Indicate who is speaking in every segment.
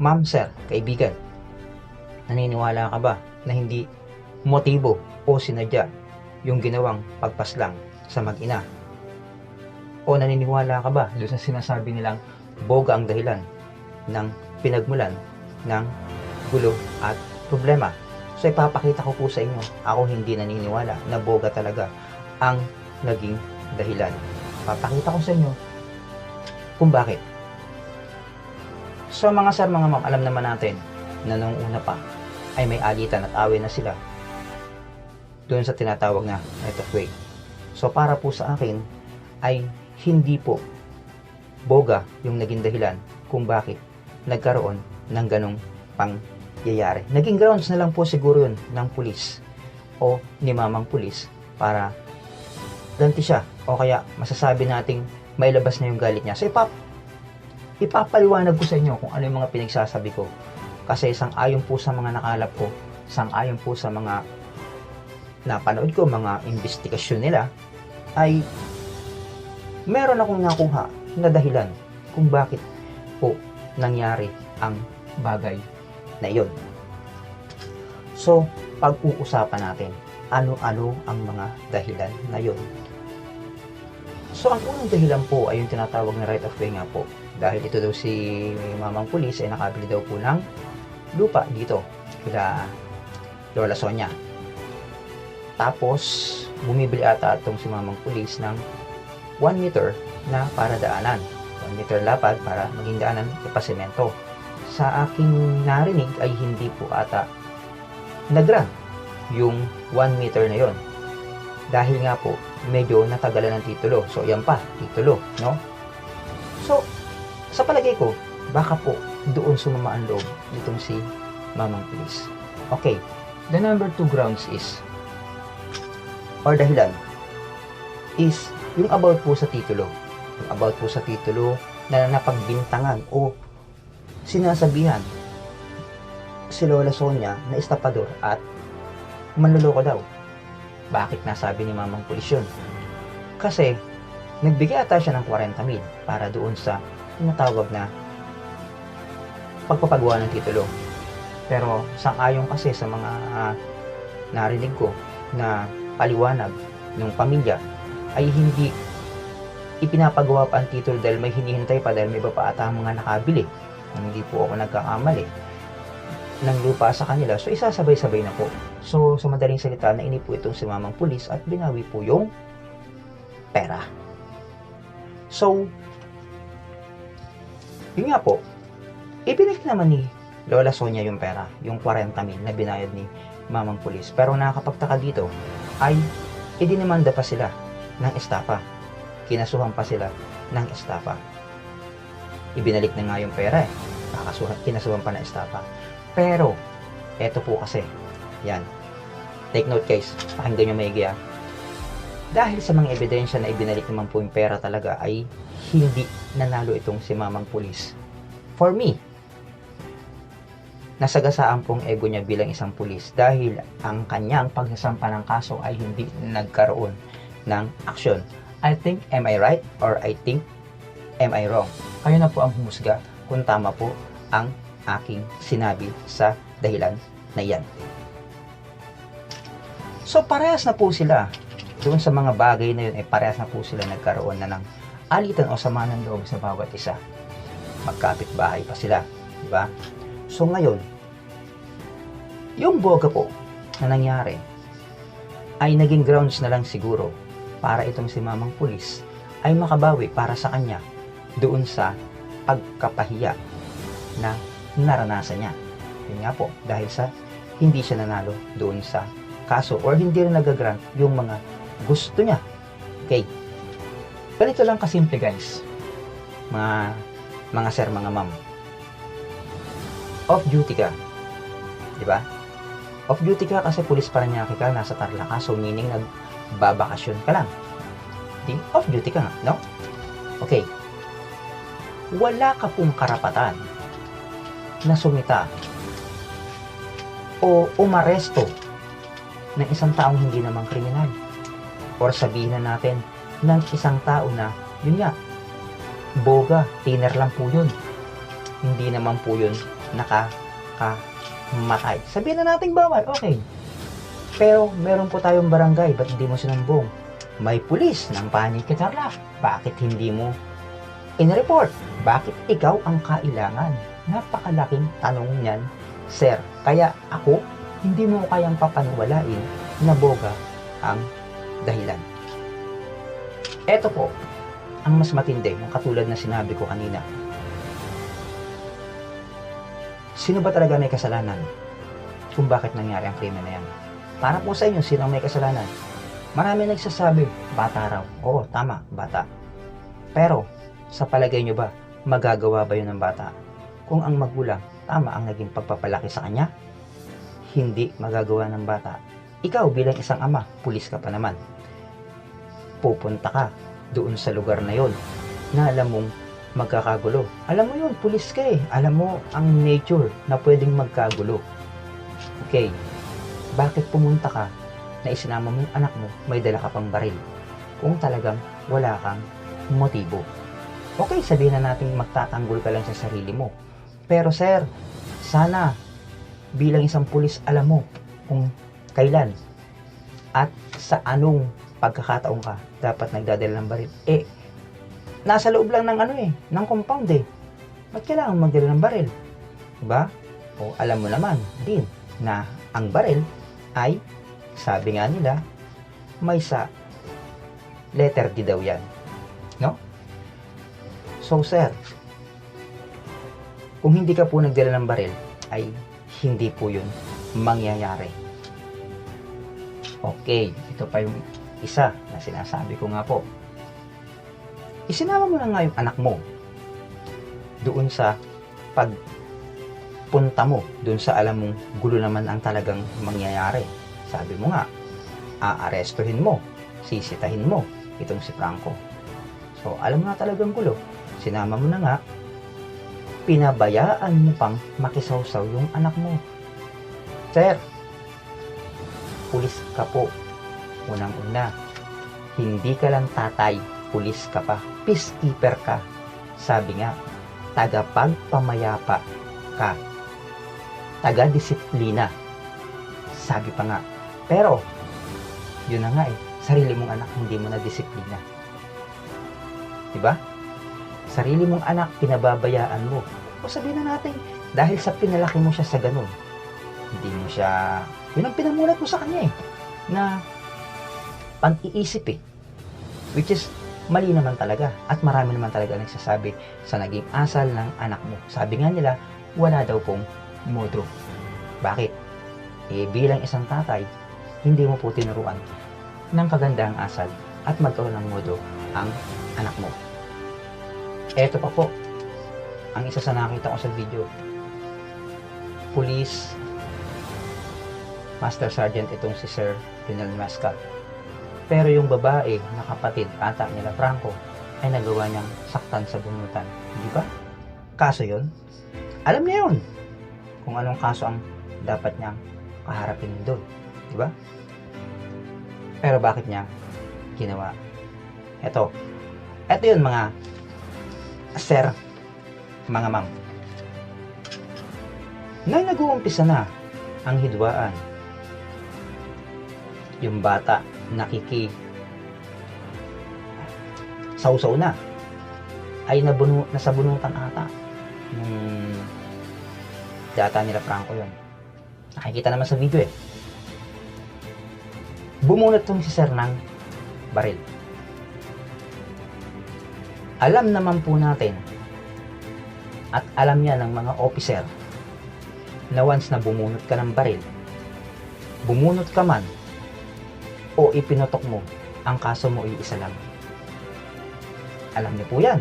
Speaker 1: Ma'am, sir, kaibigan, naniniwala ka ba na hindi motibo o sinadya yung ginawang pagpaslang sa mag-ina? O naniniwala ka ba doon sa sinasabi nilang boga ang dahilan ng pinagmulan ng gulo at problema? So ipapakita ko po sa inyo, ako hindi naniniwala na boga talaga ang naging dahilan. Papakita ko sa inyo kung bakit. So mga sir, mga ma'am, alam naman natin na nung una pa ay may alitan at away na sila doon sa tinatawag na way. So para po sa akin ay hindi po boga yung naging dahilan kung bakit nagkaroon ng ganong pangyayari. Naging grounds na lang po siguro yun ng pulis o ni mamang pulis para ganti siya o kaya masasabi nating mailabas na yung galit niya. So ipap ipapaliwanag ko sa inyo kung ano yung mga pinagsasabi ko. Kasi isang ayon po sa mga nakalap ko, isang ayon po sa mga napanood ko, mga investigasyon nila, ay meron akong nakuha na dahilan kung bakit po nangyari ang bagay na iyon. So, pag-uusapan natin, ano-ano ang mga dahilan na iyon. So, ang unang dahilan po ay yung tinatawag na right of way nga po. Dahil ito daw si mamang pulis ay nakabili daw po ng lupa dito kila Lola Sonia. Tapos, bumibili ata itong si mamang pulis ng 1 meter na para daanan. 1 meter lapad para maging daanan ipasemento. Sa aking narinig ay hindi po ata nagrant yung 1 meter na yon. Dahil nga po, medyo natagalan ng titulo. So, yan pa, titulo, no? Sa palagay ko, baka po doon sumama ang loob nitong si Mamang Pulis. Okay, the number two grounds is, or dahilan, is yung about po sa titulo. Yung about po sa titulo na napagbintangan o sinasabihan si Lola Sonia na estapador at manluloko daw. Bakit nasabi ni Mamang Pulis yun? Kasi, nagbigay ata siya ng 40 mil para doon sa tinatawag na pagpapagawa ng titulo. Pero sang-ayon kasi sa mga ah, narinig ko na paliwanag ng pamilya ay hindi ipinapagawa pa ang titulo dahil may hinihintay pa dahil may iba pa ata ang mga nakabili. Hindi po ako nagkakamali ng lupa sa kanila. So, isasabay-sabay na po. So, sa madaling salita, na po itong si mamang pulis at binawi po yung pera. So, yun nga po, ibinalik naman ni Lola Sonia yung pera, yung 40 mil na binayad ni mamang pulis. Pero nakakapagtaka dito ay idinimanda pa sila ng estapa. Kinasuhan pa sila ng estapa. Ibinalik na nga yung pera eh. Kakasuhan, kinasuhan pa ng estapa. Pero, eto po kasi, yan. Take note guys, pakinggan nyo maigi ah. Dahil sa mga ebidensya na ibinalik naman po yung pera talaga ay hindi nanalo itong si mamang pulis. For me, nasagasaan pong ego niya bilang isang pulis dahil ang kanyang pagsasampa ng kaso ay hindi nagkaroon ng aksyon. I think, am I right? Or I think, am I wrong? Kayo na po ang humusga kung tama po ang aking sinabi sa dahilan na yan. So, parehas na po sila. Doon sa mga bagay na yun, eh, parehas na po sila nagkaroon na ng alitan o sama ng loob sa bawat isa. Magkapit bahay pa sila. Di ba? So, ngayon, yung boga po na nangyari ay naging grounds na lang siguro para itong si mamang pulis ay makabawi para sa kanya doon sa pagkapahiya na naranasan niya. Yun nga po, dahil sa hindi siya nanalo doon sa kaso or hindi rin nagagrant yung mga gusto niya. Okay. Ganito lang kasimple guys. Mga mga sir, mga ma'am. Off duty ka. Di ba? Off duty ka kasi pulis Paranaque ka, nasa Tarlac so meaning nagbabakasyon ka lang. Di, off duty ka no? Okay. Wala ka pong karapatan na sumita o umaresto ng isang taong hindi naman kriminal. Or sabihin na natin ng isang tao na, yun nga, boga, tiner lang po yun. Hindi naman po yun nakakamatay. Sabihin na natin bawal, okay. Pero meron po tayong barangay, ba't hindi mo sinumbong? May pulis ng panig ka Tarlac. Bakit hindi mo in-report? Bakit ikaw ang kailangan? Napakalaking tanong niyan, sir. Kaya ako, hindi mo kayang papaniwalain na boga ang dahilan. Ito po, ang mas matindi, yung katulad na sinabi ko kanina. Sino ba talaga may kasalanan kung bakit nangyari ang krimen na yan? Para po sa inyo, sino may kasalanan? Marami nagsasabi, bata raw. Oo, tama, bata. Pero, sa palagay nyo ba, magagawa ba yun ng bata? Kung ang magulang, tama ang naging pagpapalaki sa kanya? Hindi magagawa ng bata. Ikaw bilang isang ama, pulis ka pa naman. Pupunta ka doon sa lugar na yon na alam mong magkakagulo. Alam mo yun, pulis ka eh. Alam mo ang nature na pwedeng magkagulo. Okay, bakit pumunta ka na isinama mo yung anak mo, may dala ka pang baril? Kung talagang wala kang motibo. Okay, sabihin na natin magtatanggol ka lang sa sarili mo. Pero sir, sana bilang isang pulis alam mo kung kailan at sa anong pagkakataon ka dapat nagdadala ng baril. Eh, nasa loob lang ng ano eh, ng compound eh. Ba't kailangan magdala ng baril? Diba? O alam mo naman din na ang baril ay, sabi nga nila, may sa letter D daw yan. No? So sir, kung hindi ka po nagdala ng baril, ay hindi po yun mangyayari. Okay, ito pa yung isa na sinasabi ko nga po. Isinama mo na nga yung anak mo doon sa pagpunta mo doon sa alam mong gulo naman ang talagang mangyayari. Sabi mo nga, aarestuhin mo, sisitahin mo itong si Franco. So, alam mo na talagang gulo. Sinama mo na nga, pinabayaan mo pang makisawsaw yung anak mo. Sir, pulis ka po. Unang-una, hindi ka lang tatay, pulis ka pa, peacekeeper ka. Sabi nga, tagapagpamayapa ka. Taga-disiplina. Sabi pa nga, pero, yun na nga eh, sarili mong anak hindi mo na disiplina. Diba? Sarili mong anak, pinababayaan mo. O sabihin na natin, dahil sa pinalaki mo siya sa ganun, hindi mo siya, yun ang pinamulat mo sa kanya eh, na pang-iisip eh. Which is, mali naman talaga. At marami naman talaga nagsasabi sa naging asal ng anak mo. Sabi nga nila, wala daw pong modo. Bakit? Eh, bilang isang tatay, hindi mo po tinuruan ng kagandahang asal at magkaroon ng modo ang anak mo. Eto pa po, ang isa sa nakita ko sa video. Police Master Sergeant itong si Sir Lionel Mascal. Pero yung babae na kapatid ata nila Franco ay nagawa niyang saktan sa bunutan. Di ba? Kaso yon Alam niya yun kung anong kaso ang dapat niyang kaharapin doon. Di ba? Pero bakit niya ginawa? Ito. Ito yun mga sir, mga ma'am. Nang nag-uumpisa na ang hidwaan, yung bata nakiki sausaw na. Ay nabuno, nasa bunutan ata. Nung data nila Franco yun. Nakikita naman sa video eh. Bumunot tong si Sir ng baril. Alam naman po natin at alam niya ng mga officer na once na bumunot ka ng baril bumunot ka man o ipinotok mo, ang kaso mo ay isa lang. Alam niyo po yan.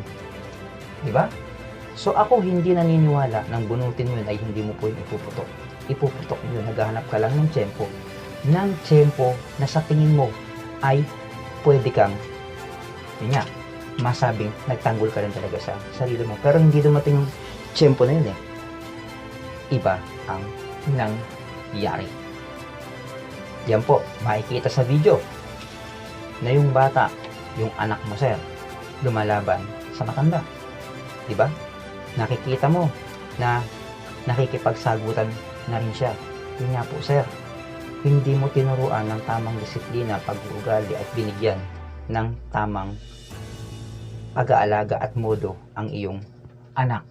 Speaker 1: Di ba? So ako hindi naniniwala nang bunutin mo yun ay hindi mo po yun ipuputok. Ipuputok mo yun, naghahanap ka lang ng tiyempo. Ng tiyempo na sa tingin mo ay pwede kang, yun nga, masabing nagtanggol ka rin talaga sa sarili mo. Pero hindi dumating yung tiyempo na yun eh. Iba ang nangyari. Yan po, makikita sa video na yung bata, yung anak mo sir, lumalaban sa matanda. Di ba? Nakikita mo na nakikipagsagutan na rin siya. Yun nga po, sir. Hindi mo tinuruan ng tamang disiplina, pag-uugali at binigyan ng tamang pag-aalaga at modo ang iyong anak.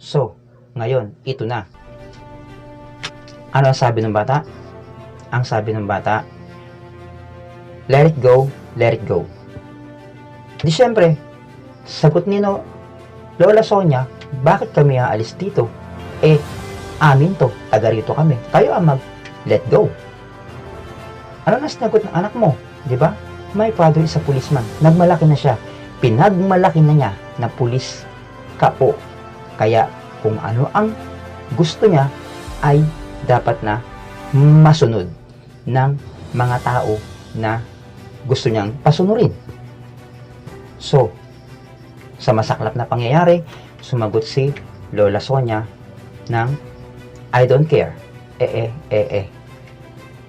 Speaker 1: So, ngayon, ito na. Ano ang sabi ng bata? Ang sabi ng bata, let it go, let it go. Di syempre, sagot ni no, Lola Sonia, bakit kami aalis dito? Eh, amin to, taga rito kami. Kayo ang mag let go. Ano na sinagot ng anak mo? Di ba? My father is a policeman. Nagmalaki na siya. Pinagmalaki na niya na pulis kapo. Kaya kung ano ang gusto niya ay dapat na masunod ng mga tao na gusto niyang pasunurin. So, sa masaklap na pangyayari, sumagot si Lola Sonia ng I don't care. Eh, eh, eh, eh.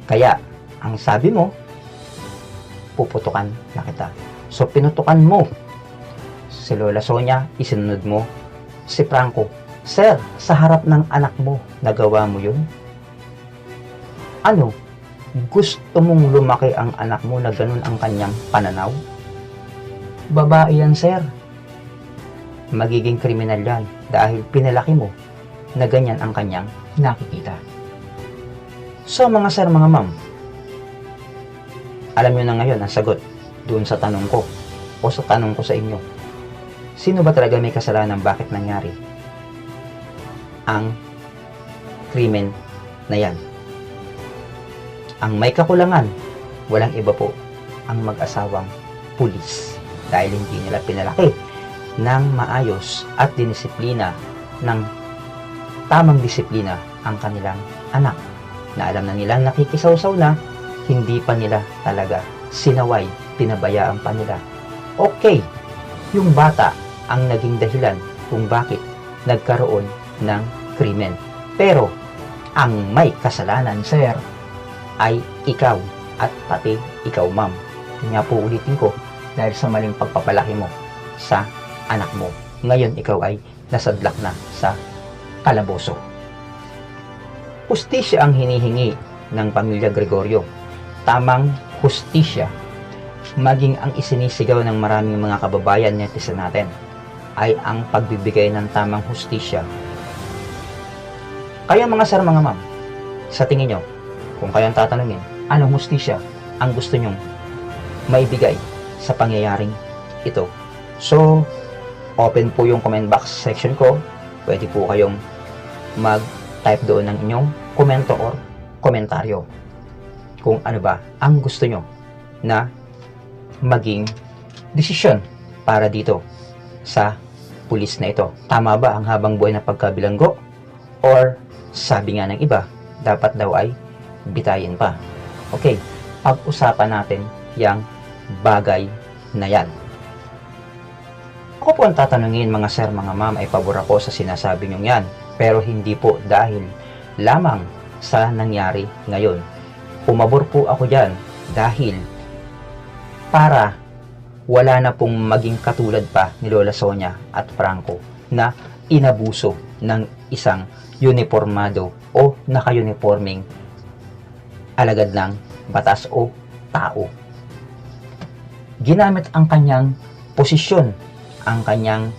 Speaker 1: Kaya, ang sabi mo, puputukan na kita. So, pinutukan mo si Lola Sonia, isinunod mo si Franco. Sir, sa harap ng anak mo, nagawa mo yun? Ano? Gusto mong lumaki ang anak mo na ganun ang kanyang pananaw? Babae yan, sir. Magiging kriminal yan dahil pinalaki mo na ganyan ang kanyang nakikita. So mga sir, mga ma'am, alam nyo na ngayon ang sagot doon sa tanong ko o sa tanong ko sa inyo. Sino ba talaga may kasalanan bakit nangyari ang krimen na yan? Ang may kakulangan, walang iba po ang mag-asawang pulis dahil hindi nila pinalaki ng maayos at dinisiplina ng tamang disiplina ang kanilang anak na alam na nila nakikisawsaw na hindi pa nila talaga sinaway, pinabayaan pa nila. Okay, yung bata ang naging dahilan kung bakit nagkaroon ng krimen. Pero, ang may kasalanan, sir, ay ikaw at pati ikaw, ma'am. Yun nga po ulitin ko dahil sa maling pagpapalaki mo sa anak mo. Ngayon, ikaw ay nasadlak na sa kalaboso. Hustisya ang hinihingi ng pamilya Gregorio. Tamang hustisya. Maging ang isinisigaw ng maraming mga kababayan netizen natin ay ang pagbibigay ng tamang hustisya. Kaya mga sir, mga ma'am, sa tingin nyo, kung kayong tatanungin, anong hustisya ang gusto nyong maibigay sa pangyayaring ito? So, open po yung comment box section ko. Pwede po kayong mag-type doon ng inyong komento or komentaryo kung ano ba ang gusto nyo na maging desisyon para dito sa pulis na ito. Tama ba ang habang buhay na pagkabilanggo? Or sabi nga ng iba, dapat daw ay bitayin pa. Okay, pag-usapan natin yung bagay na yan. Ako po ang tatanungin mga sir, mga ma'am ay pabor ako sa sinasabi niyong yan. Pero hindi po dahil lamang sa nangyari ngayon. Pumabor po ako dyan dahil para wala na pong maging katulad pa ni Lola Sonia at Franco na inabuso ng isang uniformado o naka-uniforming alagad ng batas o tao. Ginamit ang kanyang posisyon, ang kanyang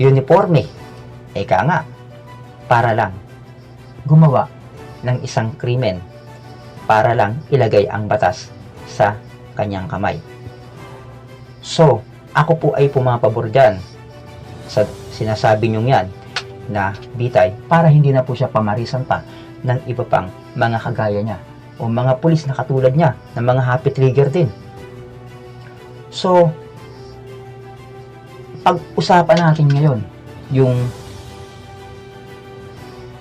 Speaker 1: uniforme, eka nga, para lang gumawa ng isang krimen, para lang ilagay ang batas sa kanyang kamay. So, ako po ay pumapabor dyan sa sinasabi niyong yan na bitay para hindi na po siya pamarisan pa ng iba pang mga kagaya niya o mga pulis na katulad niya na mga happy trigger din. So, pag-usapan natin ngayon yung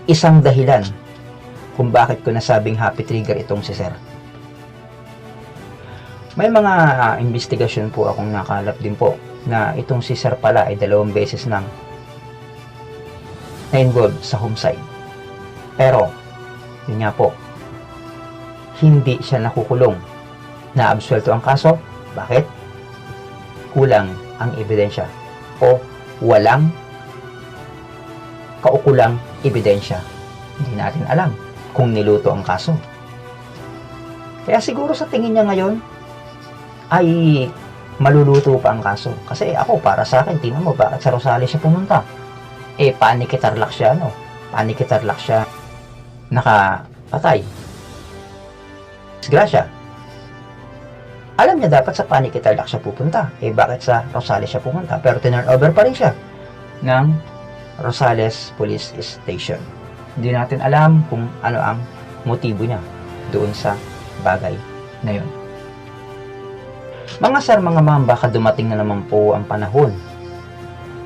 Speaker 1: isang dahilan kung bakit ko nasabing happy trigger itong si Sir. May mga uh, po akong nakalap din po na itong si Sir pala ay dalawang beses nang na-involved sa homicide. Pero, yun nga po, hindi siya nakukulong. Naabsuelto ang kaso. Bakit? Kulang ang ebidensya o walang kaukulang ebidensya. Hindi natin alam kung niluto ang kaso. Kaya siguro sa tingin niya ngayon ay maluluto pa ang kaso. Kasi ako, para sa akin, tingnan mo, bakit sa Rosales siya pumunta? Eh, panikitarlak siya, ano? Panikitarlak siya. Nakapatay. Disgrasya. Alam niya dapat sa panikitarlak siya pupunta. Eh, bakit sa Rosales siya pumunta? Pero tinurn over pa rin siya ng Rosales Police Station. Hindi natin alam kung ano ang motibo niya doon sa bagay na yun. Mga sir, mga ma'am, baka dumating na naman po ang panahon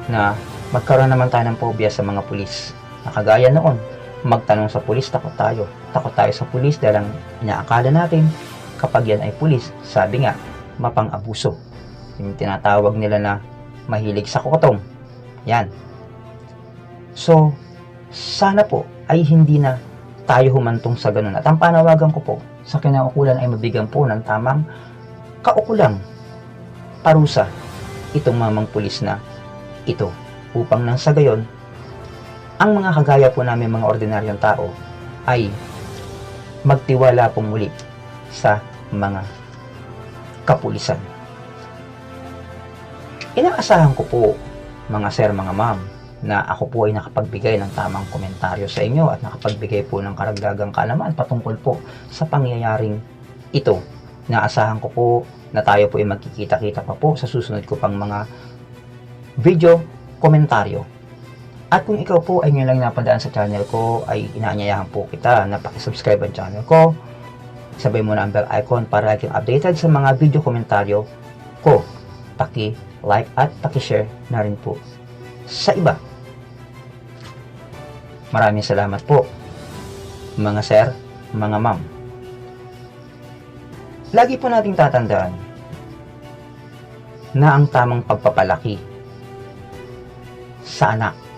Speaker 1: na magkaroon naman tayo ng phobia sa mga pulis. Nakagaya noon, magtanong sa pulis, takot tayo. Takot tayo sa pulis dahil ang inaakala natin kapag yan ay pulis, sabi nga, mapang-abuso. Yung tinatawag nila na mahilig sa kokotong. Yan. So, sana po ay hindi na tayo humantong sa ganun. At ang panawagan ko po sa kinaukulan ay mabigyan po ng tamang kaukulang parusa itong mamang pulis na ito upang nang sa gayon ang mga kagaya po namin mga ordinaryong tao ay magtiwala po muli sa mga kapulisan. Inaasahan ko po mga sir, mga ma'am, na ako po ay nakapagbigay ng tamang komentaryo sa inyo at nakapagbigay po ng karagdagang kaalaman patungkol po sa pangyayaring ito. Naasahan ko po na tayo po ay magkikita-kita pa po sa susunod ko pang mga video, komentaryo. At kung ikaw po ay ngayon lang napadaan sa channel ko, ay inaanyayahan po kita na pakisubscribe ang channel ko. Sabay mo na ang bell icon para laging updated sa mga video komentaryo ko. Paki-like at paki-share na rin po sa iba. Maraming salamat po, mga sir, mga ma'am. Lagi po nating tatandaan na ang tamang pagpapalaki sa anak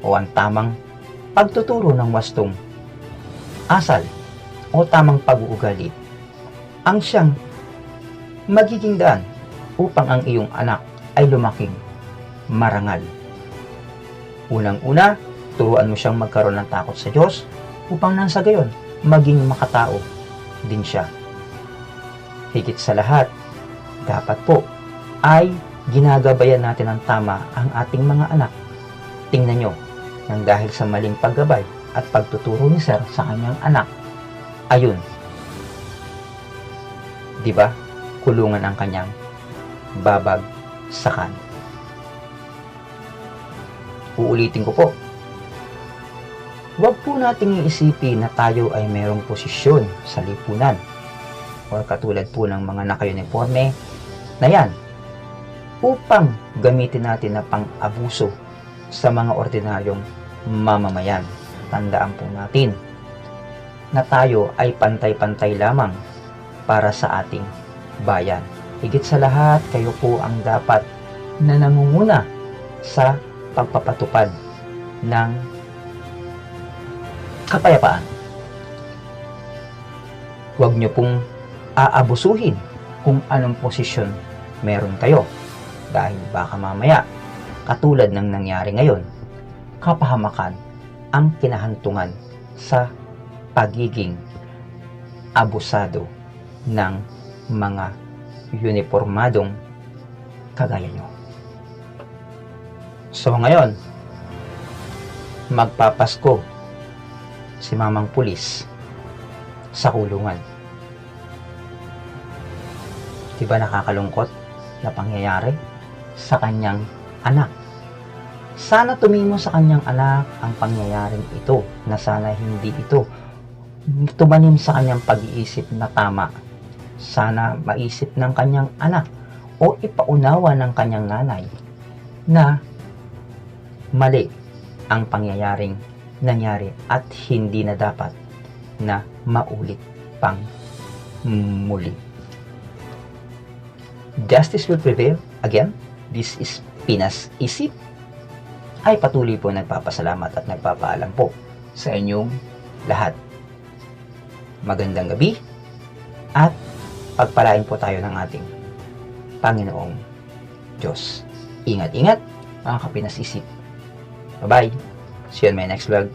Speaker 1: o ang tamang pagtuturo ng wastong asal o tamang pag-uugali ang siyang magiging daan upang ang iyong anak ay lumaking marangal. Unang-una, turuan mo siyang magkaroon ng takot sa Diyos upang nang sa gayon, maging makatao din siya. Higit sa lahat, dapat po ay ginagabayan natin ng tama ang ating mga anak. Tingnan nyo, nang dahil sa maling paggabay at pagtuturo ni Sir sa kanyang anak, ayun, di ba, kulungan ang kanyang babag sakan. Uulitin ko po, huwag po nating iisipin na tayo ay mayroong posisyon sa lipunan or katulad po ng mga naka-uniforme na yan upang gamitin natin na pang-abuso sa mga ordinaryong mamamayan. Tandaan po natin na tayo ay pantay-pantay lamang para sa ating bayan. Higit sa lahat, kayo po ang dapat na nangunguna sa pagpapatupad ng kapayapaan. Huwag niyo pong aabusuhin kung anong posisyon meron kayo. Dahil baka mamaya, katulad ng nangyari ngayon, kapahamakan ang kinahantungan sa pagiging abusado ng mga uniformadong kagaya nyo. So ngayon, magpapasko si mamang pulis sa kulungan. Di ba nakakalungkot na pangyayari sa kanyang anak? Sana tumimo sa kanyang anak ang pangyayaring ito na sana hindi ito tumanim sa kanyang pag-iisip na tama. Sana maisip ng kanyang anak o ipaunawa ng kanyang nanay na mali ang pangyayaring nangyari at hindi na dapat na maulit pang muli. Justice will prevail. Again, this is Pinas Isip. Ay patuloy po nagpapasalamat at nagpapaalam po sa inyong lahat. Magandang gabi at pagpalain po tayo ng ating Panginoong Diyos. Ingat-ingat mga kapinas isip. Bye-bye! See you on my next vlog.